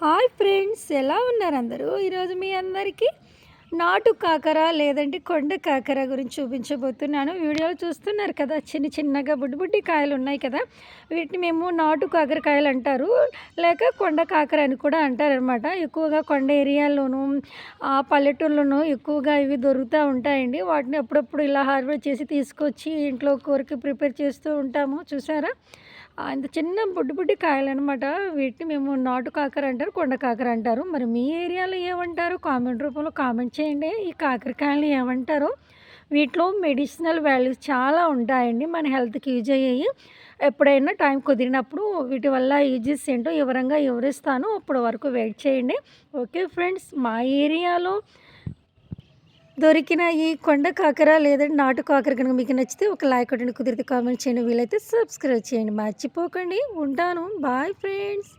Hi friends ఎలా ఉన్నారు అందరూ? ఈరోజు మీ అందరికీ నాటు కాకర లేదంటే కొండ కాకర గురించి చూపించబోతున్నాను. వీడియోలో చూస్తున్నారు కదా చిన్న చిన్నగా బుడ్డి బుడ్డి కాయలు ఉన్నాయి కదా వీటిని మేము నాటు కాకరకాయలు అంటారు లేక కొండ కాకర అని కూడా అంటారనమాట ఎక్కువగా కొండ ఏరియాల్లోనూ ఆ పల్లెటూళ్ళలోనూ ఎక్కువగా ఇవి దొరుకుతూ ఉంటాయండి. వాటిని అప్పుడప్పుడు ఇలా హార్వెస్ట్ చేసి తీసుకొచ్చి ఇంట్లో కూరకి ప్రిపేర్ చేస్తూ ఉంటాము. చూసారా? అంత చిన్న బుడ్డి బుడ్డి కాయలు అనమాట వీటిని మేము నాటు కాకర అంటారు కొండ కాకర అంటారు. మరి మీ ఏరియాలో ఏమంటారు? కామెంట్ రూపంలో కామెంట్ చేయండి. ఈ కాకరకాయలు ఏమంటారు? వీటిలో మెడిసినల్ వాల్యూస్ చాలా ఉంటాయండి. మన హెల్త్కి యూజ్ అయ్యాయి. ఎప్పుడైనా టైం కుదిరినప్పుడు వీటి వల్ల యూజెస్ ఏంటో వివరంగా వివరిస్తాను. అప్పటి వరకు వెయిట్ చేయండి. ఓకే ఫ్రెండ్స్ మా ఏరియాలో దొరికిన ఈ కొండ కాకర లేదంటే నాటు కాకర కనుక మీకు నచ్చితే ఒక లైక్ కొట్టండి కుదిరితే కామెంట్ చేయండి వీలైతే సబ్స్క్రైబ్ చేయండి. మర్చిపోకండి. ఉంటాను. Bye friends.